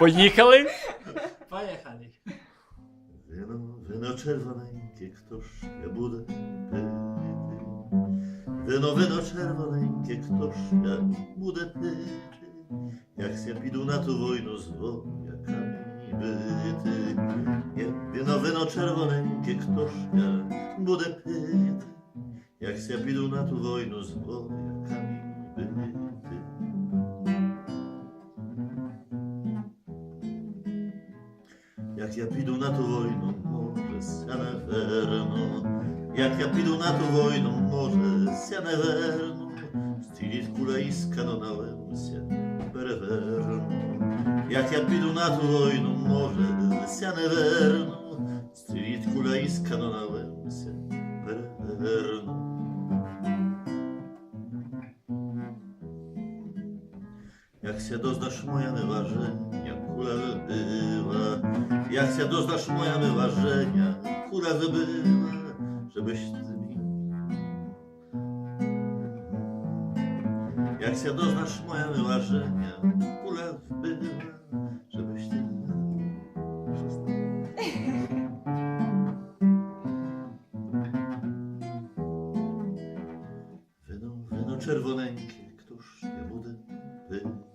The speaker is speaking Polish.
Поїхали? Поїхали. Вино, вино червоненьке, хто ж я буде пити? Вино, вино червоненьке, хто ж я буде пити? Як я піду на ту війну з вояками бити? Є Вино, вино червоненьке, хто ж я буде пити? Як я піду на ту війну з вояками Jak ja pidu na tu wojną, może sia ne verno. Jak ja pidu na tu wojną, może sia ne verno. Stilit kula i skanonałem się pereverno. Jak ja pidu na tu wojną, może sia ne verno. Stilit kula i skanonałem się pereverno. Jak się doznasz moja wyważenia, kula. Jak się doznasz moja wyważenia, kula wybyła, żebyś ty mi. Jak się doznasz moja wyważenia, kula wybyła, żebyś ty. Wyno, wyno czerwoneńkie, któż nie budę py.